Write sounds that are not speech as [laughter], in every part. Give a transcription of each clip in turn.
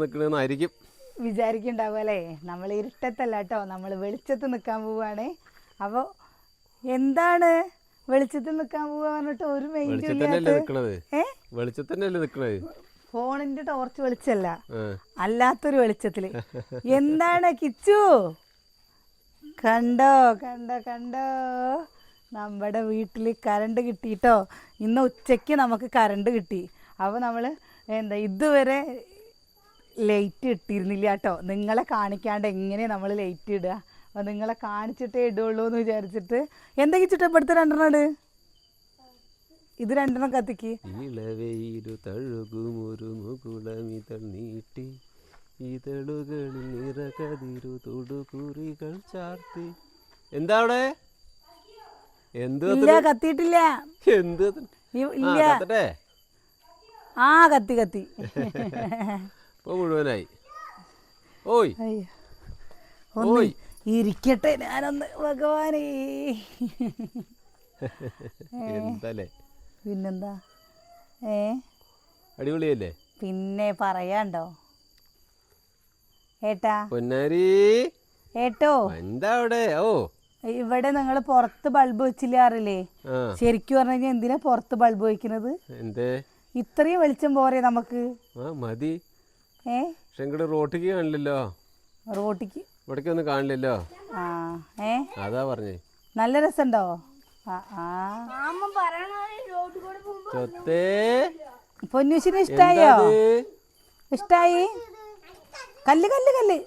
നിൽക്കണെന്നായിരിക്കും വിചാരിക്കുണ്ടാവും അല്ലേ നമ്മൾ ഇരുട്ടത്തല്ല കേട്ടോ നമ്മൾ വെളിച്ചത്ത് നിൽക്കാൻ പോവാണ്. അപ്പോൾ എന്താണ് വെളിച്ചത്ത് നിൽക്കാൻ പോവാ പറഞ്ഞിട്ട് ഒരു മെയിൻ ഫോണിന്റെ ടോർച്ച് വെളിച്ചല്ല. അല്ലാത്തൊരു വെളിച്ചത്തിൽ. [laughs] എന്താണ് കിച്ചു? കണ്ടോ കണ്ടോ കണ്ടോ? നമ്മുടെ വീട്ടിൽ കറണ്ട് കിട്ടിയിട്ടോ? ഇന്ന് ഉച്ചയ്ക്ക് നമുക്ക് കറണ്ട് കിട്ടി. അപ്പോൾ നമ്മൾ എന്താ ഇതുവരെ ലൈറ്റ് ഇട്ടിരുന്നില്ല കേട്ടോ നിങ്ങളെ കാണിക്കാണ്ട് എങ്ങനെ നമ്മൾ ലൈറ്റ് ഇടുക? അപ്പം നിങ്ങളെ കാണിച്ചിട്ടേ ഇടുള്ളൂ എന്ന് വിചാരിച്ചിട്ട് എന്തൊക്കെ ചുറ്റപ്പെടുത്ത രണ്ടെണ്ണാട് ഇത് രണ്ടെണ്ണം കത്തിക്ക്. ഇളവെയിലു തഴുകും ഒരു മുകുളമിതൾ നീട്ടി ഇതളുകളിൽ നിറകതിരു തൊടുകുറികൾ ചാർത്തി. എന്താ അവിടെ? എന്ത് ഇല്ല കത്തിയിട്ടില്ല. എന്ത് ഇല്ല. ആ കത്തി കത്തി. ഇപ്പൊ മുഴുവനായി. ഓയ്. ഒന്ന് ഇരിക്കട്ടെ ഞാനൊന്ന് ഭഗവാനേ. എന്തല്ലേ? പിന്നെന്താ? ഏ? അടിപൊളിയല്ലേ? പിന്നെ പറയാണ്ടോ? ഏട്ടാ. പൊന്നാരി. ഏട്ടോ. എന്താ അവിടെ? ഓ. ഇവിടെ നിങ്ങൾ പുറത്ത് ബൾബ് വെച്ചില്ലാറില്ലേ ശരിക്കും പറഞ്ഞു കഴിഞ്ഞാൽ എന്തിനാ പുറത്ത് ബൾബ് വെക്കുന്നത് എന്തേ? ഇത്രയും വെളിച്ചം പോരെ നമുക്ക്? ആ മതി. ഏ? പക്ഷെ ഇങ്ങോട്ട് റോട്ടിക്ക് കാണില്ലല്ലോ. റോട്ടിക്ക്? ഇവിടേക്ക് ഒന്നും കാണില്ലല്ലോ. ആ ഏ? അതാ പറഞ്ഞേ. നല്ല രസമുണ്ടോ ആ ആ. ചൊത്തേ പൊന്നൂശിന് ഇഷ്ടായോ? ഇഷ്ടായി? കല്ല് കല്ല് കല്ല്.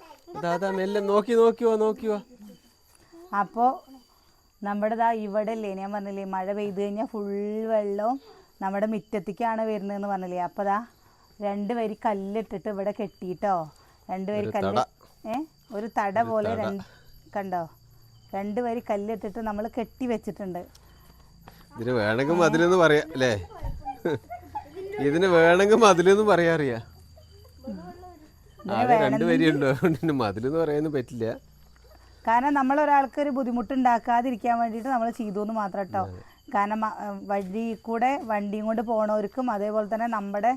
ദാദാ മെല്ലെ നോക്കി നോക്കിയോ നോക്കിയോ അപ്പോൾ നമ്മുടെ ദാ ഇവിടെ അല്ലേ ഞാൻ പറഞ്ഞില്ലേ മഴ പെയ്ത് കഴിഞ്ഞാൽ ഫുൾ വെള്ളവും നമ്മുടെ മുറ്റത്തേക്കാണ് വരുന്നതെന്ന് പറഞ്ഞില്ലേ? അപ്പോൾ ദാ രണ്ട് വരി കല്ലിട്ടിട്ട് ഇവിടെ കെട്ടിയിട്ടോ രണ്ട് വരി കല്ല് ഏ? ഒരു തട പോലെ രണ്ട് കണ്ടോ? രണ്ട് വരി കല്ലിട്ടിട്ട് നമ്മൾ കെട്ടി വെച്ചിട്ടുണ്ട്. ഇതിന് വേണമെങ്കിൽ മതിലെന്ന് പറയാ അല്ലേ? ഇതിന് വേണമെങ്കിൽ മതിലെന്ന് പറയാ അറിയാ. ആകെ രണ്ട് വരിയുണ്ടോ അതുകൊണ്ട് മതിലെന്ന് പറയാനൊന്നും പറ്റില്ല. കാരണം നമ്മൾ ഒരാൾക്ക് ഒരു ബുദ്ധിമുട്ടുണ്ടാക്കാതിരിക്കാൻ വേണ്ടിയിട്ട് നമ്മൾ ചെയ്തു എന്ന് മാത്രം കേട്ടോ. കാരണം വഴി കൂടെ വണ്ടിയും കൊണ്ട് പോണവർക്കും അതേപോലെ തന്നെ നമ്മുടെ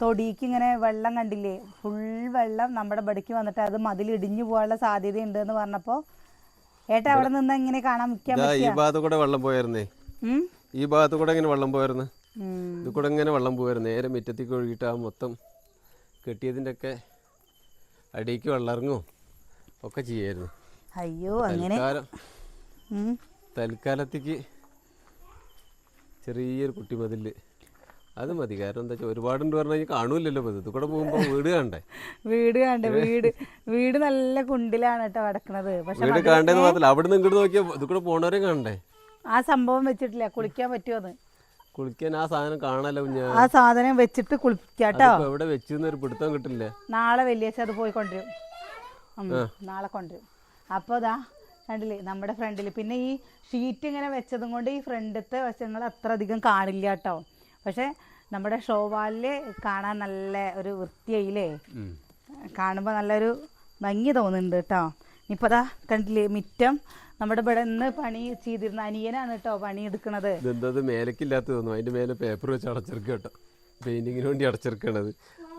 തൊടിക്ക് ഇങ്ങനെ വെള്ളം കണ്ടില്ലേ? ഫുൾ വെള്ളം നമ്മുടെ ബടിക്ക് വന്നിട്ട് അത് മതിൽ ഇടിഞ്ഞു പോകാനുള്ള സാധ്യതയുണ്ട് എന്ന് പറഞ്ഞപ്പോൾ ഏട്ടാ അവിടെ നിന്ന് ഇങ്ങനെ കാണാൻ ഈ ഭാഗത്ത് കൂടെ വെള്ളം പോയായിരുന്നേ? ഈ ഭാഗത്ത് കൂടെ ഇങ്ങനെ വെള്ളം പോയായിരുന്നു. ഇത് കൂടെ ഇങ്ങനെ വെള്ളം പോയായിരുന്നു? നേരെ മുറ്റത്തേക്ക് ഒഴുകിയിട്ട് ആ മൊത്തം കെട്ടിയതിന്റെ ഒക്കെ അടിയിക്ക് വെള്ളം ഇറങ്ങും. ഒക്കെ ചെയ്യായിരുന്നു. അയ്യോ അങ്ങനെ? തൽക്കാലം തൽക്കാലത്തേക്ക് ചെറിയൊരു കുട്ടി മതിൽ. അത് മതി. കാരണം എന്താ വെച്ചാൽ ഒരുപാടുണ്ട് പറഞ്ഞു കഴിഞ്ഞാൽ കാണൂലല്ലോ ഇത് ഇത് കൂടെ പോകുമ്പോൾ വീട് കണ്ടേ വീട് കാണണ്ടേ? വീട്. വീട് നല്ല കുണ്ടിലാണ് കേട്ടോ കിടക്കണത്. പക്ഷെ വീട് കാണേണ്ടത് മാത്രമല്ല അവിടെ നിന്ന് ഇങ്ങോട്ട് നോക്കിയാൽ ഇത് കൂടെ പോണവരെ കാണണ്ടേ? ആ സംഭവം വെച്ചിട്ടില്ല. കുളിക്കാൻ പറ്റുമോ കുളിക്കാൻ ആ സാധനം കാണാലോ ഞാൻ ആ സാധനം വെച്ചിട്ട് കുളിക്കാട്ടോ എവിടെ വെച്ചു ഒരു പിടുത്തം കിട്ടില്ല. നാളെ വെള്ളിയാഴ്ച അത് പോയി കൊണ്ടുവരും. നാളെ കൊണ്ടുവരും. അപ്പോൾ ഇതാ കണ്ടില്ലേ? നമ്മുടെ ഫ്രണ്ടിൽ പിന്നെ ഈ ഷീറ്റ് ഇങ്ങനെ വെച്ചതും കൊണ്ട് ഈ ഫ്രണ്ടത്തെ വശങ്ങൾ അത്ര അധികം കാണില്ല കേട്ടോ പക്ഷെ നമ്മുടെ ഷോവാലിൽ കാണാൻ നല്ല ഒരു വൃത്തിയായില്ലേ. കാണുമ്പോൾ നല്ലൊരു ഭംഗി തോന്നുന്നുണ്ട് കേട്ടോ ഇപ്പോൾ അതാ കണ്ടില്ലേ മിറ്റം? നമ്മുടെ ഇവിടെ നിന്ന് പണി ചെയ്തിരുന്ന അനിയനാണ് കേട്ടോ പണി എടുക്കണത് ഇതെന്താ ഇത് മേലക്കില്ലാത്ത തോന്നുന്നു. അതിന്റെ മേലെ പേപ്പർ വെച്ച് അടച്ചിറക്കുക കേട്ടോ പെയിന്റിങ്ങിന് വേണ്ടി അടച്ചിറക്കണത്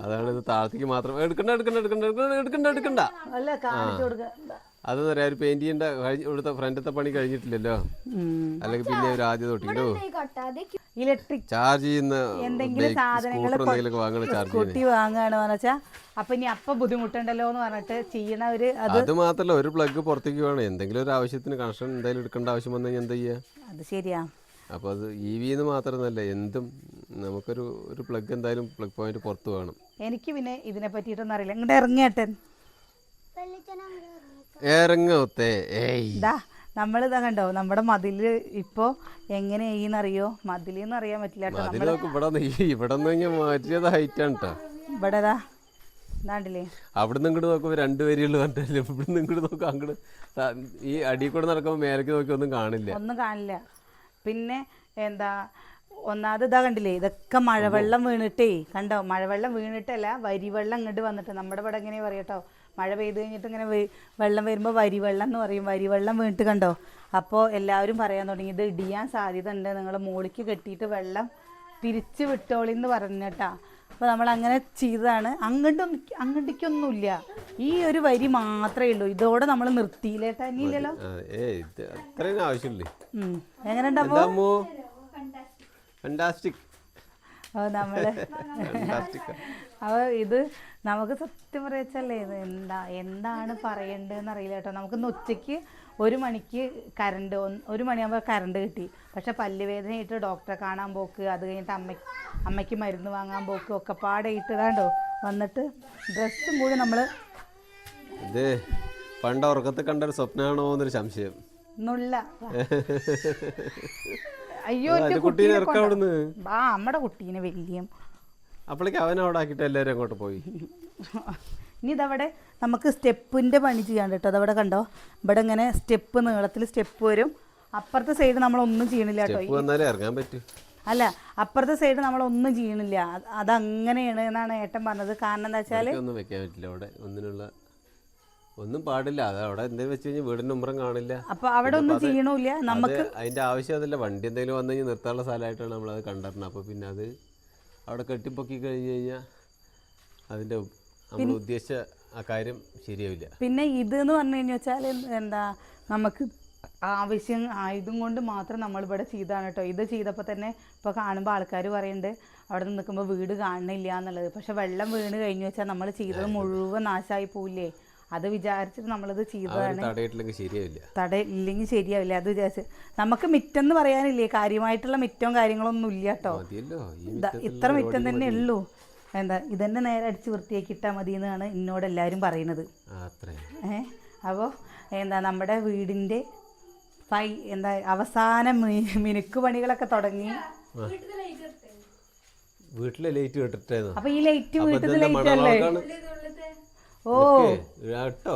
അതാണ് ഇത് താഴത്തേക്ക് മാത്രം. എടുക്കണ്ട എടുക്കണ്ട എടുക്കണ്ട എടുക്കണ്ട എടുക്കണ്ട എടുക്കണ്ട. അല്ല കാണിച്ചു കൊടുക്കണ്ട അതെന്ന് പറയാ ഒരു പെയിന്റ് ചെയ്യേണ്ട ഇവിടുത്തെ ഫ്രണ്ടത്തെ പണി കഴിഞ്ഞിട്ടില്ലല്ലോ. അല്ലെങ്കിൽ പിന്നെ ഒരു ആദ്യം തൊട്ടിട്ടോ ഇലക്ട്രിക് ചാർജ് ചെയ്യുന്ന എന്തെങ്കിലും സാധനങ്ങൾ വാങ്ങുകയാണെന്ന് വെച്ചാൽ അപ്പം ഇനി അപ്പൊ ബുദ്ധിമുട്ടുണ്ടല്ലോ എന്ന് പറഞ്ഞിട്ട് ചെയ്യണ ഒരു അത് അത് മാത്രല്ല ഒരു പ്ലഗ് പുറത്തേക്ക് വേണം. എന്തെങ്കിലും ഒരു ആവശ്യത്തിന് കണക്ഷൻ എന്തായാലും എടുക്കേണ്ട ആവശ്യം വന്നു കഴിഞ്ഞാൽ എന്താ ചെയ്യാ? അത് ശരിയാ. അപ്പോൾ അത് ഇ വി എന്ന് മാത്രമല്ല എന്തും നമുക്കൊരു ഒരു പ്ലഗ് എന്തായാലും പ്ലഗ് പോയിന്റ് പുറത്ത് വേണം. എനിക്ക് പിന്നെ ഇതിനെ പറ്റിയിട്ടൊന്നും അറിയില്ല. ഇങ്ങോട്ട് ഇറങ്ങിയേട്ടൻ ഇറങ്ങത്തെ ഇതാ നമ്മളിതാ കണ്ടോ നമ്മുടെ മതിൽ ഇപ്പോ എങ്ങനെയെന്നറിയോ മതിൽ മതിലെന്ന് അറിയാൻ പറ്റില്ല കേട്ടോ അതിൽ നോക്ക് ഇവിടെ നിന്ന് ഇവിടെ നിന്ന് മാറ്റിയത് ഹൈറ്റാണ് കേട്ടോ ഇവിടെ ഇതാണ്ടില്ലേ? അവിടെ ഇങ്ങോട്ട് നോക്കുമ്പോൾ രണ്ട് വരിയുള്ളൂ പറഞ്ഞില്ലേ ഇവിടെ നിന്ന് ഇങ്ങോട്ട് നോക്കും അങ്ങോട്ട് ഈ അടിയിൽ കൂടെ നടക്കുമ്പോൾ മേലേക്ക് നോക്കി ഒന്നും കാണില്ല. ഒന്നും കാണില്ല. പിന്നെ എന്താ ഒന്നാമത് ഇതാ കണ്ടില്ലേ ഇതൊക്കെ മഴവെള്ളം വീണിട്ടേ കണ്ടോ? മഴവെള്ളം വീണിട്ടല്ല വരിവെള്ളം ഇങ്ങോട്ട് വന്നിട്ട്. നമ്മുടെ ഇവിടെ എങ്ങനെ പറയട്ടോ മഴ പെയ്ത് കഴിഞ്ഞിട്ട് ഇങ്ങനെ വെള്ളം വരുമ്പോൾ വരിവെള്ളം എന്ന് പറയും വരിവെള്ളം വീണിട്ട് കണ്ടോ? അപ്പോൾ എല്ലാവരും പറയാൻ തുടങ്ങി ഇത് ഇടിയാൻ സാധ്യത ഉണ്ട്. നിങ്ങൾ മോളിക്ക് കെട്ടിയിട്ട് വെള്ളം തിരിച്ച് വിട്ടോളിന്ന് പറഞ്ഞിട്ടാ. അപ്പോൾ നമ്മൾ അങ്ങനെ ചെയ്തതാണ് അങ്ങോട്ടും അങ്ങോട്ടേക്കൊന്നുമില്ല ഈ ഒരു വരി മാത്രമേ ഉള്ളൂ. ഇതോടെ നമ്മൾ ഏയ് ഇത് അത്രയും ആവശ്യമില്ലേ. എങ്ങനെ ഉണ്ടാവുമോ ഫണ്ടാസ്റ്റിക് നമ്മൾ ഫണ്ടാസ്റ്റിക് അപ്പോൾ ഇത് നമുക്ക് സത്യം പറയച്ചല്ലേ ഇത് എന്താ എന്താണ് പറയേണ്ടതെന്ന് അറിയില്ല കേട്ടോ. നമുക്കിന്ന് ഉച്ചയ്ക്ക് ഒരു മണിക്ക് കറണ്ട് ഒരു മണിയാകുമ്പോൾ കറണ്ട് കിട്ടി. പക്ഷെ പല്ലുവേദനയായിട്ട് ഡോക്ടറെ കാണാൻ പോക്ക് അത് കഴിഞ്ഞിട്ട് അമ്മയ്ക്ക് അമ്മയ്ക്ക് മരുന്ന് വാങ്ങാൻ പോക്ക് ഒക്കെ പാടെ ഇട്ടതാണ്ടോ വന്നിട്ട് ഡ്രസ്സും കൂടി നമ്മൾ ഇത് പണ്ട് ഉറക്കത്തിൽ കണ്ട ഒരു സ്വപ്നമാണോ എന്നൊരു സംശയം. നുള്ള. [laughs] അയ്യോ കുട്ടീനെ ആ നമ്മുടെ കുട്ടീനെ വലിയ അപ്പോഴേക്ക് അവൻ അവിടെ ആക്കിയിട്ട് എല്ലാവരും അങ്ങോട്ട് പോയി. ഇനി ഇതവിടെ നമുക്ക് സ്റ്റെപ്പിന്റെ പണി ചെയ്യാണ്ട് കേട്ടോ. അതവിടെ കണ്ടോ? ഇവിടെ ഇങ്ങനെ സ്റ്റെപ്പ് നീളത്തിൽ സ്റ്റെപ്പ് വരും. അപ്പുറത്തെ സൈഡ് നമ്മളൊന്നും ചെയ്യണില്ല കേട്ടോ. ഇറങ്ങാൻ പറ്റും. അല്ല അപ്പുറത്തെ സൈഡ് നമ്മളൊന്നും ചെയ്യണില്ല. അത് അതങ്ങനെയാണ് എന്നാണ് ഏട്ടൻ പറഞ്ഞത്. കാരണം എന്താ വെച്ചാൽ ഒന്നും വെക്കാൻ പറ്റില്ല. അവിടെ ഒന്നിനുള്ള ഒന്നും പാടില്ല. അത് അവിടെ എന്തെങ്കിലും വെച്ച് കഴിഞ്ഞാൽ വീടിന്റെ ഉമ്മറം കാണില്ല. അപ്പോൾ അവിടെ ഒന്നും ചെയ്യണില്ല. നമുക്ക് അത് അതിന്റെ ആവശ്യം അതല്ല. വണ്ടി എന്തെങ്കിലും വന്നു കഴിഞ്ഞാൽ നിർത്താനുള്ള സ്ഥലമായിട്ടാണ് നമ്മളത് കണ്ടിരുന്നത് അപ്പോൾ പിന്നെ അത് അവിടെ കെട്ടിപ്പൊക്കി കഴിഞ്ഞ് കഴിഞ്ഞാൽ അതിന്റെ നമ്മൾ ഉദ്ദേശിച്ച ആ കാര്യം ശരിയാവില്ല. പിന്നെ ഇത് എന്ന് പറഞ്ഞു കഴിഞ്ഞു വെച്ചാൽ എന്താ നമുക്ക് ആവശ്യം ആയതും കൊണ്ട് മാത്രം നമ്മളിവിടെ ചെയ്താണ് കേട്ടോ ഇത് ചെയ്തപ്പോൾ തന്നെ ഇപ്പോൾ കാണുമ്പോൾ ആൾക്കാർ പറയുന്നുണ്ട് അവിടെ നിൽക്കുമ്പോൾ വീട് കാണുന്നില്ല എന്നുള്ളത്. പക്ഷെ വെള്ളം വീണ് കഴിഞ്ഞു വെച്ചാൽ നമ്മൾ ചെയ്തത് മുഴുവൻ നാശമായി പോവില്ലേ? അത് വിചാരിച്ചിട്ട് നമ്മളിത് ചെയ്തതാണ്. തടയില്ലെങ്കിൽ ശരിയാവില്ല. തട ഇല്ലെങ്കിൽ ശരിയാവില്ല. അത് വിചാരിച്ച് നമുക്ക് മിറ്റം എന്ന് പറയാനില്ലേ കാര്യമായിട്ടുള്ള മിറ്റവും കാര്യങ്ങളൊന്നും ഇല്ല കേട്ടോ ഇത്ര മിറ്റം തന്നെ. ഉള്ളൂ. എന്താ ഇതന്നെ നേരെ അടിച്ച് വൃത്തിയാക്കി ഇട്ടാൽ മതി എന്നാണ് എന്നോട് എല്ലാവരും പറയുന്നത് ഏഹ് അപ്പോ അപ്പോൾ എന്താ നമ്മുടെ വീടിന്റെ ഫൈ എന്താ അവസാന മിനുക്ക് പണികളൊക്കെ തുടങ്ങി. വീട്ടിലെ ലൈറ്റ് കേട്ടിട്ടേ അപ്പോൾ ഈ ലൈറ്റ് വീട്ടിലെ ലൈറ്റ് അല്ലേ? ഓ. കേട്ടോ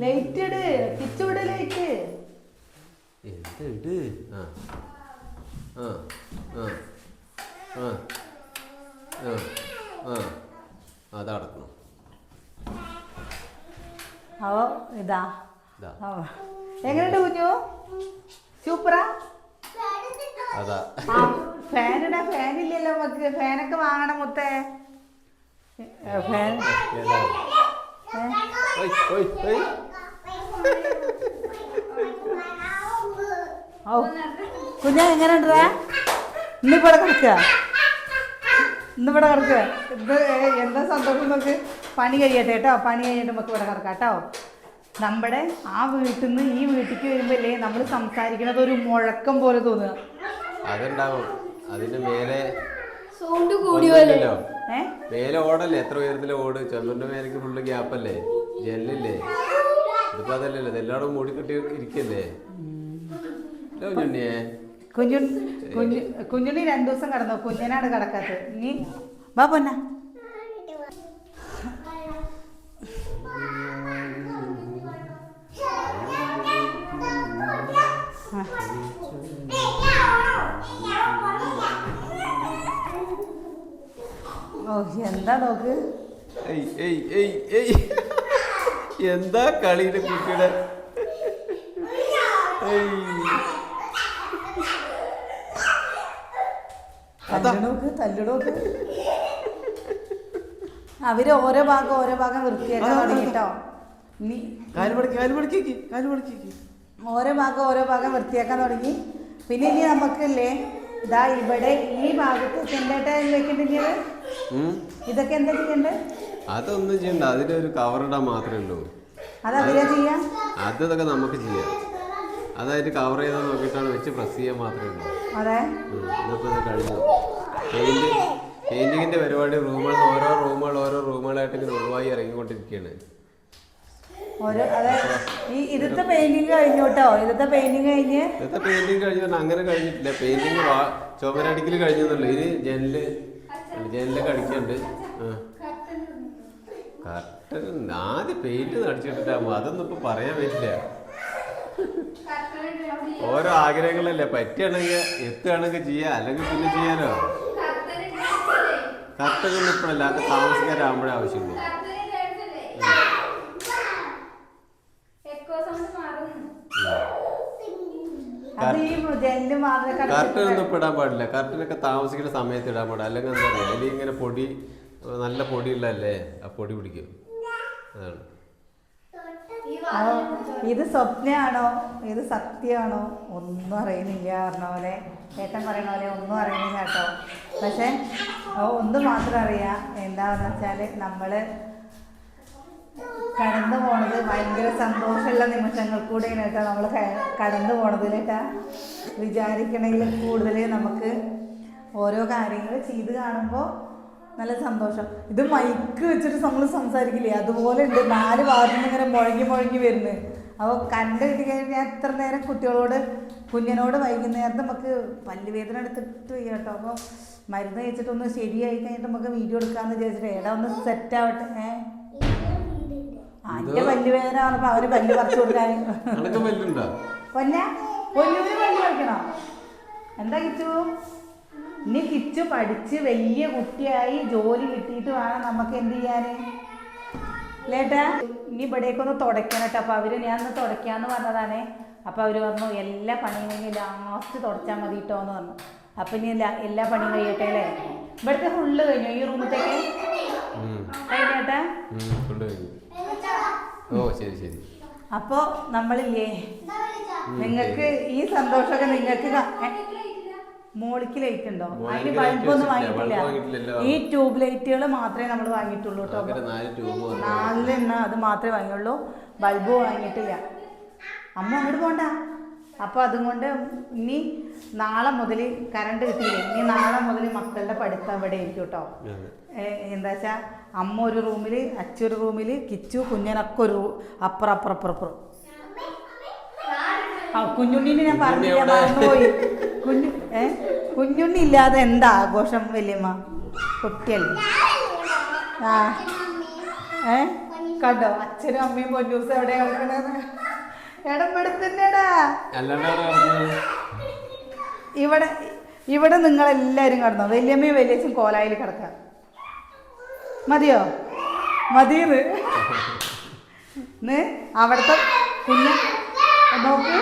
ലൈറ്റ് ഇട് കിച്ചു വിട് ലൈറ്റ്. എന്ത് ഇട് ആ. ആ ആ ആ ആ ആ. അതടക്കണം. ഓ ഇതാ. എങ്ങനെയുണ്ട് കുഞ്ഞു? സൂപ്പറാ? അതാ. ഫാനിടാ ഫാനില്ലല്ലോ നമുക്ക്. ഫാനൊക്കെ വാങ്ങണം മുത്തേ. ഫാൻ. കുഞ്ഞാ എങ്ങനെ ഉണ്ടാ ഇന്നിവിടെ കിടക്കുക. ഇന്നിവിടെ കിടക്കുക. ഇത് എന്താ സന്തോഷം നമുക്ക്? പണി കഴിയട്ടെ കേട്ടോ. പണി കഴിഞ്ഞിട്ട് നമുക്ക് ഇവിടെ കിടക്കാം കേട്ടോ. നമ്മുടെ ആ വീട്ടിൽ നിന്ന് ഈ വീട്ടിലേക്ക് വരുമ്പോഴല്ലേ നമ്മൾ സംസാരിക്കുന്നത് ഒരു മുഴക്കം പോലെ തോന്നുക. അതുണ്ടാവും. അതിന്റെ മേലെ സൗണ്ട് കൂടിയല്ലോ മേലെ ഓടല്ലേ? എത്ര ഉയരത്തിലെ ഓട്? ചുമരിന്റെ മേലേക്ക് ഫുള്ള് ഗ്യാപ്പല്ലേ ജെല്ലില്ലേ? ഇതിപ്പോ അതല്ലല്ലോ ഇതെല്ലാടും മൂടിക്കെട്ടി ഇരിക്കല്ലേ? കുഞ്ഞുണ്ണിയേ കുഞ്ഞുണ്ണിയെ. കുഞ്ഞു കുഞ്ഞു കുഞ്ഞുണ്ണി രണ്ടു ദിവസം കടന്നു. കുഞ്ഞനാണ് കടക്കാത്തത്. നീ വാ പൊന്ന. ഓ എന്താ നോക്ക് എന്താ കളിയുടെ കുട്ടിയുടെ? അവർ ഓരോ ഭാഗം ഓരോ ഭാഗം വൃത്തിയാക്കാൻ തുടങ്ങിട്ടോ. നീ ഓരോ ഭാഗം ഓരോ ഭാഗം വൃത്തിയാക്കാൻ തുടങ്ങി. പിന്നെ ഇനി നമുക്കല്ലേ ഇതാ ഇവിടെ ഈ ഭാഗത്ത് ചെന്നേട്ടാ എന്ന് ഉം. ഇതൊക്കെ എന്താ ചെയ്യണ്ടേ? അതൊന്നും ചെയ്യണ്ട. അതിന്റെ ഒരു കവറിടാൻ മാത്രമേ ഉള്ളൂ. അത് അവരെ ചെയ്യാ? അതൊക്കെ നമുക്ക് ചെയ്യാം. അതായത് കവർ ചെയ്ത് നോക്കിയിട്ടാണ് വെച്ച് പ്രസ് ചെയ്യാൻ മാത്രമേ ഉള്ളൂ. അതെ. ഇത് കഴിഞ്ഞു. പെയിന്റ് പെയിന്റിങ്ങിന്റെ പരിപാടി റൂമുകൾ ഓരോ റൂമുകൾ ഓരോ റൂമുകളായിട്ട് ഇങ്ങനെ ഒഴിവായി ഇറങ്ങിക്കൊണ്ടിരിക്കുകയാണ്. ഓരോ ഈ പെയിന്റിങ് കഴിഞ്ഞു കേട്ടോ പെയിന്റിങ് കഴിഞ്ഞ് ഇന്നത്തെ പെയിന്റിങ് കഴിഞ്ഞു അങ്ങനെ കഴിഞ്ഞിട്ടില്ല. പെയിന്റിങ് ചുമരടിക്കൽ കഴിഞ്ഞെന്നുള്ളൂ. ഇനി ജനൽ ജനലൊക്കെ അടിക്കുന്നുണ്ട് കർട്ടൻ ആദ്യം പെയിന്റ് അടിച്ചിട്ടിട്ടാകുമ്പോ അതൊന്നും ഇപ്പൊ പറയാൻ പറ്റില്ല. ഓരോ ആഗ്രഹങ്ങളല്ലേ? പറ്റുകയാണെങ്കിൽ എത്തുകയാണെങ്കിൽ ചെയ്യാം. അല്ലെങ്കിൽ പിന്നെ ചെയ്യാനോ കറക്റ്റൊന്നും ഇപ്പോഴല്ലാത്ത താമസിക്കാരാകുമ്പോഴേ ആവശ്യമുള്ളൂ. എക്കോ ഒന്നും ഇപ്പം ഇടാൻ പാടില്ല. കർട്ടനൊക്കെ താമസിക്കുന്ന സമയത്ത് ഇടാൻ പാടില്ല. അല്ലെങ്കിൽ എന്താ പറയുക അല്ലെങ്കിൽ ഇങ്ങനെ പൊടി നല്ല പൊടി പൊടിയുള്ളതല്ലേ? ആ പൊടി പിടിക്കും. അതാണ്. ഇത് സ്വപ്നമാണോ ഇത് സത്യമാണോ? ഒന്നും അറിയുന്നില്ല പറഞ്ഞ പോലെ. ഏട്ടൻ പറയണ പോലെ ഒന്നും അറിയുന്നില്ല കേട്ടോ. പക്ഷെ ഒന്ന് മാത്രം അറിയാം. എന്താണെന്ന് വെച്ചാൽ നമ്മൾ കടന്നു പോണത് ഭയങ്കര സന്തോഷമുള്ള നിമിഷങ്ങൾ കൂടെയാണ് കേട്ടോ നമ്മൾ കടന്നു പോണത് കേട്ടാ. വിചാരിക്കണമെങ്കിൽ കൂടുതൽ നമുക്ക് ഓരോ കാര്യങ്ങൾ ചെയ്ത് കാണുമ്പോൾ നല്ല സന്തോഷം. ഇത് മൈക്ക് വെച്ചിട്ട് നമ്മൾ സംസാരിക്കില്ലേ? അതുപോലെ ഉണ്ട് നാല് ഭാഗത്തു നിന്ന് ഇങ്ങനെ മുഴങ്ങി മുഴങ്ങി വരുന്നത്. അപ്പോൾ കണ്ടു കിട്ടി കഴിഞ്ഞാൽ എത്ര നേരം കുട്ടികളോട് കുഞ്ഞിനോട് വൈകുന്നേരം നമുക്ക് പല്ലുവേദന എടുത്തിട്ട് വയ്യ കേട്ടോ. അപ്പോൾ മരുന്ന് കഴിച്ചിട്ടൊന്ന് ശരിയായി കഴിഞ്ഞിട്ട് നമുക്ക് വീഡിയോ എടുക്കാമെന്ന് വിചാരിച്ചിട്ട് എടാ ഒന്ന് സെറ്റ് ആവട്ടെ. ഏഹ് ആ, എന്റെ പല്ലുവേദന പറഞ്ഞപ്പോ അവർ പല്ല് പറിച്ചു കൊടുക്കാൻ അതൊക്കെ വല്ലുണ്ടോ പൊന്ന? പൊന്നൂര് പല്ല് പറിക്കണോ? എന്താ കിച്ചു? ഇനി കിച്ചു പഠിച്ച് വലിയ കുട്ടിയായി ജോലി കിട്ടിയിട്ട് വേണം നമുക്ക് എന്ത് ചെയ്യാന്? ലേട്ടാ? ഇനി ഇവിടേക്കൊന്ന് തുടയ്ക്കണം കേട്ടോ. അപ്പൊ അവർ ഞാൻ ഒന്ന് തുടയ്ക്കാന്ന് പറഞ്ഞതാണേ. അപ്പൊ അവർ പറഞ്ഞു എല്ലാ പണിയും കഴിഞ്ഞ് ലാസ്റ്റ് തുടച്ചാൽ മതി കേട്ടോ എന്ന് പറഞ്ഞു. അപ്പൊ ഇനി എല്ലാ പണിയും കഴിയട്ടെ അല്ലേ? ഇവിടുത്തെ ഫുള്ള് കഴിഞ്ഞു? ഈ റൂമത്തേക്ക് കൊണ്ടുപോയി ഓ ശരി ശരി. അപ്പോ നമ്മളില്ലേ? നിങ്ങൾക്ക് ഈ സന്തോഷമൊക്കെ നിങ്ങൾക്ക് മോളിക്ക് ലൈറ്റ് ഉണ്ടോ? അതിന് ബൾബൊന്നും. വാങ്ങിയിട്ടില്ല. ഈ ട്യൂബ് ലൈറ്റുകൾ മാത്രമേ നമ്മൾ വാങ്ങിയിട്ടുള്ളൂ കേട്ടോ നാലെണ്ണ അത് മാത്രമേ വാങ്ങിയുള്ളൂ. ബൾബ് വാങ്ങിയിട്ടില്ല. അമ്മ അങ്ങോട്ട് പോണ്ട. അപ്പോൾ അതുകൊണ്ട് ഇനി നാളെ മുതൽ കറണ്ട് കിട്ടിയില്ലേ? ഇനി നാളെ മുതൽ മക്കളുടെ പഠിത്തം ഇവിടെ ആയിരിക്കും കേട്ടോ എന്താ വെച്ചാൽ അമ്മ ഒരു റൂമിൽ അച്ഛൊരു റൂമിൽ കിച്ചു കുഞ്ഞനൊക്കെ ഒരു അപ്പുറം അപ്പുറം അപ്പുറം അപ്പുറം. ആ കുഞ്ഞുണ്ണിനെ ഞാൻ പറഞ്ഞില്ല മറന്നുപോയി. കുഞ്ഞു ഏ കുഞ്ഞുണ്ണി ഇല്ലാതെ എന്താ ആഘോഷം വല്യമ്മ? കുട്ടിയല്ലേ? ആ ഏ കണ്ടോ? അച്ഛനും അമ്മയും പൊന്നൂസ് എവിടെ കിടക്കണത് അവിടെ ഇവിടെ നിങ്ങൾ എല്ലാരും കിടന്നോ. വലിയമ്മയും വലിയച്ഛൻ കോലായിൽ കിടക്കാം. മതിയോ? മതിയത് അവിടുത്തെ കുഞ്ഞ് നോക്ക്.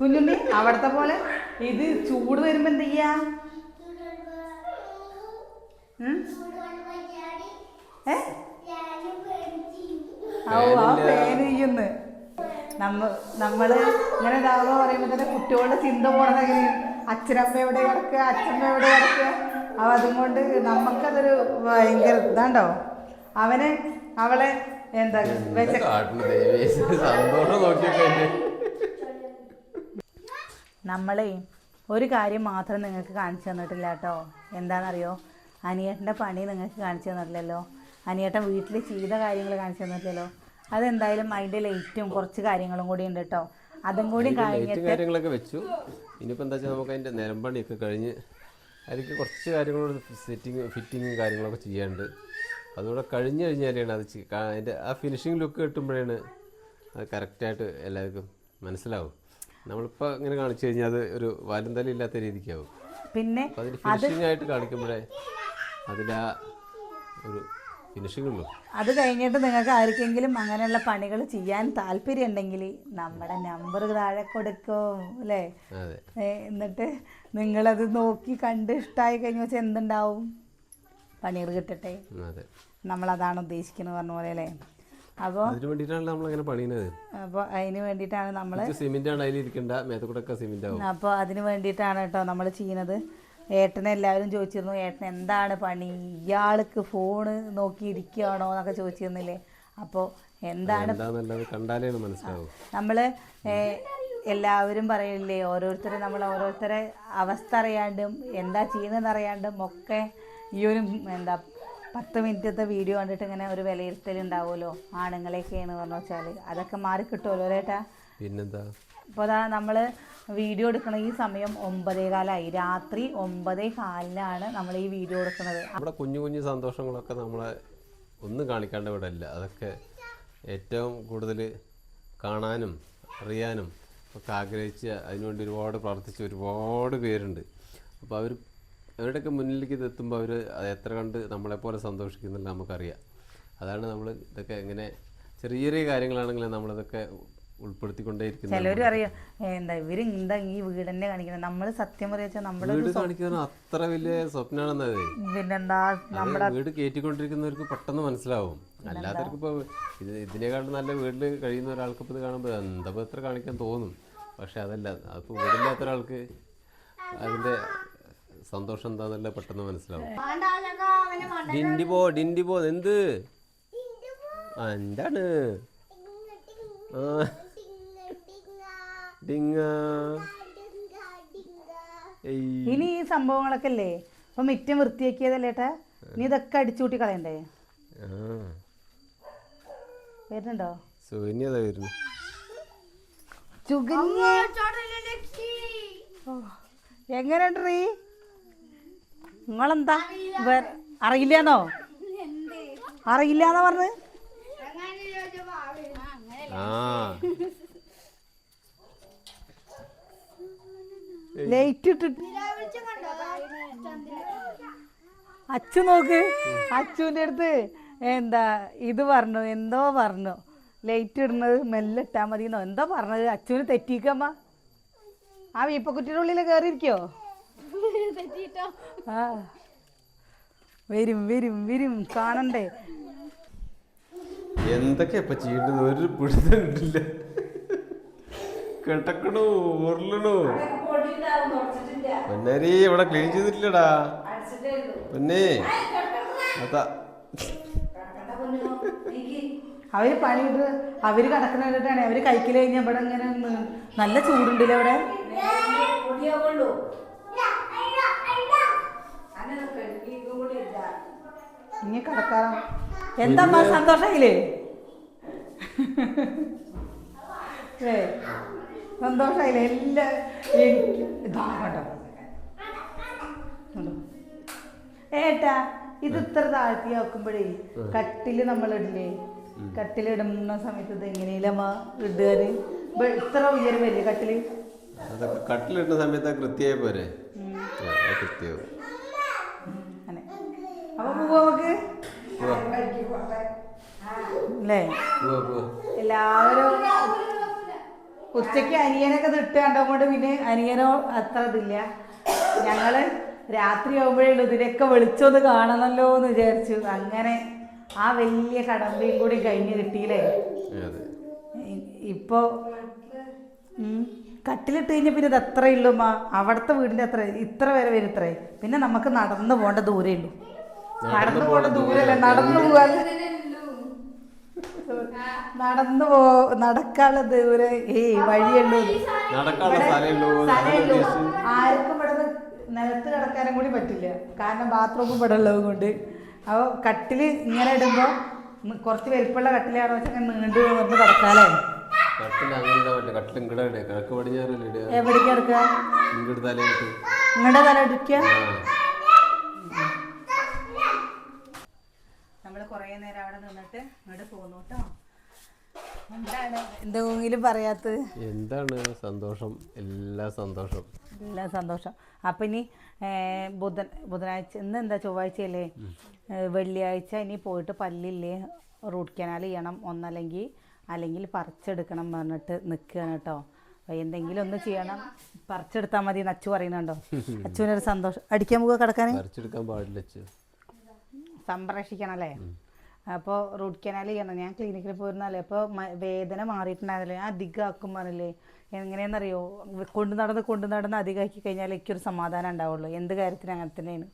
കുഞ്ഞുണ്ണി അവിടുത്തെ പോലെ ഇത് ചൂട് വരുമ്പോ എന്ത് ചെയ്യാ? ഏ? ഓ ആ പേര് ചെയ്യുന്നു നമ്മ നമ്മൾ ഇങ്ങനെ ഇതാവുക പറയുമ്പോ തന്നെ കുട്ടികളുടെ ചിന്ത പോണത് എങ്ങനെയാണ് അച്ഛനമ്മ എവിടെ കിടക്കുക? അച്ഛമ്മ എവിടെ കിടക്കുക? അപ്പൊ അതുകൊണ്ട് നമുക്കതൊരു ഭയങ്കര ഇതാണ്ടോ? അവനെ അവളെ എന്താ വെച്ച നമ്മളെ ഒരു കാര്യം മാത്രം നിങ്ങൾക്ക് കാണിച്ചു തന്നിട്ടില്ല കേട്ടോ. എന്താണെന്നറിയോ? അനിയേട്ടന്റെ പണി നിങ്ങൾക്ക് കാണിച്ചു തന്നിട്ടില്ലല്ലോ. അനിയേട്ടൻ വീട്ടിൽ ചെയ്ത കാര്യങ്ങൾ കാണിച്ചു തന്നിട്ടില്ലല്ലോ. അതെന്തായാലും അതിന്റെ ലൈറ്റും കുറച്ച് കാര്യങ്ങളും കൂടി ഉണ്ട് കേട്ടോ അതും കൂടി ലൈറ്റും കാര്യങ്ങളൊക്കെ വെച്ചു. ഇനിയിപ്പോൾ എന്താ വെച്ചാൽ നമുക്ക് അതിന്റെ നിലമ്പണിയൊക്കെ കഴിഞ്ഞ് അതിലേക്ക് കുറച്ച് കാര്യങ്ങളോട് സെറ്റിങ് ഫിറ്റിങ്ങും കാര്യങ്ങളൊക്കെ ചെയ്യാനുണ്ട്. അതുകൂടെ കഴിഞ്ഞ് കഴിഞ്ഞാലാണ് അത് അതിന്റെ അതിന്റെ ആ ഫിനിഷിങ് ലുക്ക് കിട്ടുമ്പോഴാണ് അത് കറക്റ്റായിട്ട് എല്ലാവർക്കും മനസ്സിലാവും. നമ്മളിപ്പോൾ ഇങ്ങനെ കാണിച്ചു കഴിഞ്ഞാൽ അത് ഒരു വാലുന്തല ഇല്ലാത്ത രീതിക്കാവും. പിന്നെ അതിന്റെ ഫിനിഷിംഗ് ആയിട്ട് കാണിക്കുമ്പോഴേ അതിന്റെ ആ ഒരു ഫിനിഷിംഗ് ഉള്ളൂ അത് കഴിഞ്ഞിട്ട് നിങ്ങൾക്ക് ആർക്കെങ്കിലും അങ്ങനെയുള്ള പണികൾ ചെയ്യാൻ താല്പര്യം ഉണ്ടെങ്കിൽ നമ്മുടെ നമ്പർ താഴെ കൊടുക്കും അല്ലേ? എന്നിട്ട് നിങ്ങളത് നോക്കി കണ്ട് ഇഷ്ടമായി കഴിഞ്ഞ വെച്ചാൽ എന്തുണ്ടാവും? പണികൾ കിട്ടട്ടെ. അതെ. നമ്മളതാണ് ഉദ്ദേശിക്കുന്നത് പറഞ്ഞ പോലെ അല്ലേ? അപ്പോൾ അതിന് നമ്മൾ നമ്മളങ്ങനെ പണിയുന്നത് അപ്പോൾ അതിന് വേണ്ടിയിട്ടാണ് നമ്മൾ സിമെന്റ് ആണ് അതിൽ ഇരിക്കേണ്ട മേത്തക്കൂടെ സിമെന്റ് ആവും. അപ്പോൾ അതിന് വേണ്ടിയിട്ടാണ് കേട്ടോ നമ്മൾ ചെയ്യുന്നത്. ഏട്ടനെ എല്ലാവരും ചോദിച്ചിരുന്നു ഏട്ടൻ എന്താണ് പണി? ഇയാൾക്ക് ഫോണ് നോക്കി ഇരിക്കുകയാണോ എന്നൊക്കെ ചോദിച്ചിരുന്നില്ലേ? അപ്പോൾ എന്താണ് നമ്മൾ എല്ലാവരും പറയില്ലേ ഓരോരുത്തരെ നമ്മൾ ഓരോരുത്തരെ അവസ്ഥ അറിയാണ്ടും എന്താ ചെയ്യുന്നതെന്ന് അറിയാണ്ടും ഒക്കെ ഈ ഒരു എന്താ പത്ത് മിനിറ്റത്തെ വീഡിയോ കണ്ടിട്ട് ഇങ്ങനെ ഒരു വിലയിരുത്തൽ ഉണ്ടാവുമല്ലോ ആണുങ്ങളെയൊക്കെയാണ് പറഞ്ഞു വെച്ചാൽ അതൊക്കെ മാറി കിട്ടുമല്ലോ പിന്നെന്താ? അപ്പോൾ അതാ നമ്മൾ വീഡിയോ എടുക്കണ ഈ സമയം ഒമ്പതേ കാലായി രാത്രി ഒമ്പതേ കാലിനാണ് നമ്മൾ ഈ വീഡിയോ എടുക്കുന്നത്. നമ്മുടെ കുഞ്ഞു കുഞ്ഞു സന്തോഷങ്ങളൊക്കെ നമ്മളെ ഒന്നും കാണിക്കാണ്ട് ഇവിടെ ഇല്ല അതൊക്കെ ഏറ്റവും കൂടുതൽ കാണാനും അറിയാനും ഒക്കെ ആഗ്രഹിച്ച് അതിനുവേണ്ടി ഒരുപാട് പ്രാർത്ഥിച്ച ഒരുപാട് പേരുണ്ട്. അപ്പോൾ അവർ അവരുടെയൊക്കെ മുന്നിലേക്ക് ഇത് എത്തുമ്പോൾ അവർ എത്ര കണ്ട് നമ്മളെപ്പോലെ സന്തോഷിക്കുന്നില്ല നമുക്കറിയാം. അതാണ് നമ്മൾ ഇതൊക്കെ ഇങ്ങനെ ചെറിയ ചെറിയ കാര്യങ്ങളാണെങ്കിലും നമ്മളിതൊക്കെ ഉൾപ്പെടുത്തിക്കൊണ്ടേയിരിക്കുന്ന ചിലവർ അറിയാം എന്താ ഇവർ എന്താ ഈ വീട് തന്നെ കാണിക്കുന്നത് നമ്മൾ സത്യം പറയാ നമ്മുടെ വീട് കാണിക്കുന്ന അത്ര വലിയ സ്വപ്നമാണെന്നത് പിന്നെന്താ നമ്മുടെ വീട് കയറ്റിക്കൊണ്ടിരിക്കുന്നവർക്ക് പെട്ടെന്ന് മനസ്സിലാവും. അല്ലാത്തവർക്ക് ഇപ്പൊ ഇത് ഇതിനേക്കാളും നല്ല വീട്ടിൽ കഴിയുന്ന ഒരാൾക്ക് ഇത് കാണുമ്പോൾ എന്താ ഇത്ര കാണിക്കാൻ തോന്നും? പക്ഷെ അതല്ല അതിപ്പോ വീടില്ലാത്ത ഒരാൾക്ക് അതിന്റെ സന്തോഷം എന്താണെന്നല്ല പെട്ടെന്ന് മനസ്സിലാവും. ഡിൻഡി പോ ഡിൻഡി പോ എന്ത്? എന്താണ്? ആ ഡിങ്ങ. ഇനി ഈ സംഭവങ്ങളൊക്കെ അല്ലേ അപ്പൊ മിറ്റം വൃത്തിയാക്കിയതല്ലേ ഏട്ടാ? നീ ഇതൊക്കെ അടിച്ചുകൂട്ടി കളയണ്ടേ? വരുന്നുണ്ടോ? വരുന്നു. എങ്ങനെയുണ്ട് റീ? നിങ്ങളെന്താ? അറിയില്ലാന്നോ? അറിയില്ലാന്നാ പറഞ്ഞ്? ആ. ലൈറ്റ് ഇട്ടിട്ട്. അച്ചു നോക്ക്. അച്ചുവിന്റെ അടുത്ത് എന്താ ഇത് പറഞ്ഞു എന്തോ പറഞ്ഞു. ലൈറ്റ് ഇടുന്നത് മെല്ലെ മതി എന്നോ എന്തോ പറഞ്ഞത്? അച്ചുവിന് തെറ്റിക്കമ്മ ആ വീപ്പക്കുറ്റിയുടെ ഉള്ളിൽ കയറിയിരിക്കോ ആ. വരും വരും വരും. കാണണ്ടേ? എന്തൊക്കെയാ ഇപ്പൊ ചെയ്യേണ്ടത്? ഒരു പിടുത്തം കിട്ടില്ല കിടക്കണു ഉരുളണു. പൊന്നേരി ഇവിടെ ക്ലീൻ ചെയ്തിട്ടില്ലടാ. പൊന്നേ അതാ. അവർ പണിയിട്ട് അവർ കിടക്കുന്ന കണ്ടിട്ടാണ് അവർ കഴിക്കൽ കഴിഞ്ഞ ഇവിടെ ഇങ്ങനെ നല്ല ചൂടുണ്ടല്ലോ ഇവിടെ? ഇനി കിടക്കാറോ? എന്താ സന്തോഷായില്ലേ? ഏ എല്ലാം ഇതാ കണ്ടോ? ഏട്ടാ ഇത് ഇത്ര താഴ്ത്തി വെക്കുമ്പോഴേ കട്ടിൽ നമ്മളിടില്ലേ കട്ടിലിടുന്ന സമയത്ത് ഇത് എങ്ങനെയല്ലമ്മ ഇടുകാര് ഇത്ര ഉയരമല്ലേ കട്ടിൽ? കട്ടിലിടുന്ന സമയത്ത് കൃത്യമായി പോരെ. അപ്പൊ അല്ലേ? എല്ലാവരും ഉച്ചയ്ക്ക് അനിയനൊക്കെ തിട്ട് കണ്ടുകൊണ്ട് പിന്നെ അനിയനോ അത്ര ഇതില്ല. ഞങ്ങൾ രാത്രി ആകുമ്പോഴേ ഉള്ളൂ ഇതിനൊക്കെ വെളിച്ചൊന്ന് കാണണമല്ലോ എന്ന് വിചാരിച്ചു. അങ്ങനെ ആ വലിയ കടമ്പയും കൂടി കഴിഞ്ഞ് കിട്ടിയില്ലേ? ഇപ്പോ കട്ടിലിട്ട് കഴിഞ്ഞ പിന്നെ ഇത് അത്രേ ഉള്ളൂ മാ. അവിടുത്തെ വീടിന്റെ അത്ര ഇത്ര വരെ വരും ഇത്രേ. പിന്നെ നമുക്ക് നടന്നു പോകേണ്ട ദൂരേ ഉള്ളൂ. നടന്നു പോകേണ്ട ദൂരല്ലേ നടന്നു പോകാൻ. നടന്നു പോ നടക്കാനുള്ള ദൂരെ ഏയ് വഴിയുള്ളൂ. ആർക്കും ഇവിടെ നിലത്ത് കിടക്കാനും കൂടി പറ്റില്ല. കാരണം ബാത്റൂമും ഇവിടെ ഉള്ളത് കൊണ്ട്. അപ്പോൾ കട്ടിൽ ഇങ്ങനെ ഇടുമ്പോൾ കുറച്ച് വലിപ്പമുള്ള കട്ടിലാണോ വെച്ചാൽ നീണ്ടു പോകുന്നത് കിടക്കാലേ എവിടേക്ക് കിടക്കുക നിങ്ങളുടെ തല ഇടിക്കുക ആ നമ്മൾ കുറേ നേരം അവിടെ നിന്നിട്ട് ഇങ്ങോട്ട് പോന്നു കേട്ടോ എന്താണ്? എന്തെങ്കിലും പറയാത്തത്? എന്താണ് സന്തോഷം? എല്ലാ സന്തോഷം. എല്ലാ സന്തോഷം. അപ്പം ഇനി ബുധൻ ബുധനാഴ്ച ഇന്ന് എന്താ ചൊവ്വാഴ്ചയല്ലേ? അല്ലേ വെള്ളിയാഴ്ച ഇനി പോയിട്ട് പല്ലില്ലേ റൂട്ട് കനാൽ ചെയ്യണം ഒന്നല്ലെങ്കിൽ അല്ലെങ്കിൽ പറിച്ചെടുക്കണം പറഞ്ഞിട്ട് നിൽക്കുകയാണ് കേട്ടോ എന്തെങ്കിലും ഒന്ന് ചെയ്യണം. പറിച്ചെടുത്താൽ മതി എന്ന് അച്ചു പറയുന്നുണ്ടോ? [laughs] അച്ചുവിനൊരു സന്തോഷം. അടിക്കാൻ പോകുക കിടക്കാൻ പറിച്ചെടുക്കാൻ പാടില്ല സംരക്ഷിക്കണം അല്ലേ അപ്പോൾ റൂട്ട് കനാൽ ചെയ്യണം. ഞാൻ ക്ലിനിക്കിൽ പോയിരുന്നാലേ അപ്പോൾ വേദന മാറിയിട്ടുണ്ടായിരുന്നില്ലേ? ഞാൻ അധികം ആക്കും പറഞ്ഞില്ലേ? എങ്ങനെയാണെന്നറിയോ? കൊണ്ടു നടന്ന് കൊണ്ടു നടന്ന് അധികമാക്കി കഴിഞ്ഞാൽ എനിക്കൊരു സമാധാനം ഉണ്ടാവുള്ളൂ. എന്ത് കാര്യത്തിന് അങ്ങനെ തന്നെയാണ്.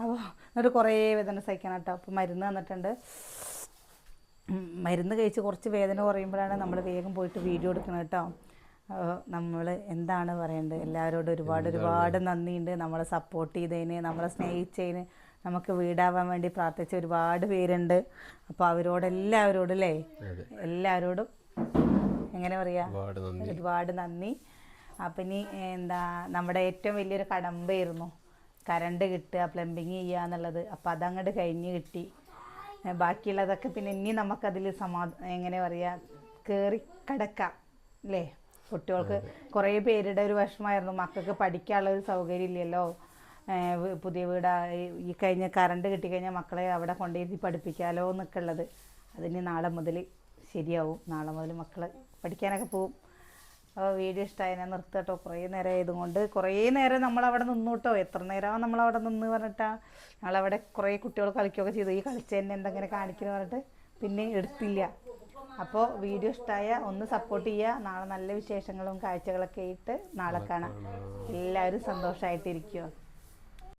അപ്പോൾ എന്നിട്ട് കുറേ വേദന സഹിക്കണം കേട്ടോ. അപ്പോൾ മരുന്ന് തന്നിട്ടുണ്ട്. മരുന്ന് കഴിച്ച് കുറച്ച് വേദന കുറയുമ്പോഴാണ് നമ്മൾ വേഗം പോയിട്ട് വീഡിയോ എടുക്കുന്നത് കേട്ടോ. നമ്മൾ എന്താണ് പറയേണ്ടത്? എല്ലാവരോടും ഒരുപാട് ഒരുപാട് നന്ദിയുണ്ട്. നമ്മളെ സപ്പോർട്ട് ചെയ്തതിന് നമ്മളെ സ്നേഹിച്ചതിന്. നമുക്ക് വീടാവാൻ വേണ്ടി പ്രാർത്ഥിച്ച ഒരുപാട് പേരുണ്ട്. അപ്പോൾ അവരോടെല്ലാവരോടും അല്ലേ? എല്ലാവരോടും എങ്ങനെ പറയാ? ഒരുപാട് നന്ദി. അപ്പം ഇനി എന്താ നമ്മുടെ ഏറ്റവും വലിയൊരു കടമ്പയായിരുന്നു. കറണ്ട് കിട്ടുക പ്ലംബിങ് ചെയ്യുക എന്നുള്ളത്. അപ്പം അതങ്ങോട്ട് കഴിഞ്ഞ് കിട്ടി. ബാക്കിയുള്ളതൊക്കെ പിന്നെ ഇനി നമുക്കതിൽ സമാ എങ്ങനെ പറയുക കയറി കിടക്കാം അല്ലേ? കുട്ടികൾക്ക് കുറേ പേരുടെ ഒരു വിഷമമായിരുന്നു. മക്കൾക്ക് പഠിക്കാനുള്ള ഒരു സൗകര്യം ഇല്ലല്ലോ പുതിയ വീട് ഈ കഴിഞ്ഞ കറണ്ട് കിട്ടിക്കഴിഞ്ഞാൽ മക്കളെ അവിടെ കൊണ്ടുപോയി പഠിപ്പിക്കാമല്ലോ എന്നൊക്കെ ഉള്ളത് അതിന് നാളെ മുതൽ ശരിയാവും. നാളെ മുതൽ മക്കളെ പഠിക്കാനൊക്കെ പോവും. അപ്പോൾ വീഡിയോ ഇഷ്ടമായി ഞാൻ നിർത്തുക കേട്ടോ കുറേ നേരം ആയതുകൊണ്ട് കുറേ നേരം നമ്മളവിടെ നിന്നു കേട്ടോ എത്ര നേരമാണ് നമ്മളവിടെ നിന്ന് പറഞ്ഞിട്ടാ. ഞങ്ങളവിടെ കുറേ കുട്ടികൾ കളിക്കുകയൊക്കെ ചെയ്തു. ഈ കളിച്ച തന്നെ എന്തെങ്കിലും കാണിക്കുന്നു പറഞ്ഞിട്ട് പിന്നെ എടുത്തില്ല. അപ്പോൾ വീഡിയോ ഇഷ്ടമായ ഒന്ന് സപ്പോർട്ട് ചെയ്യുക നാളെ നല്ല വിശേഷങ്ങളും കാഴ്ചകളൊക്കെ ആയിട്ട് നാളെ കാണാം. എല്ലാവരും സന്തോഷമായിട്ടിരിക്കുക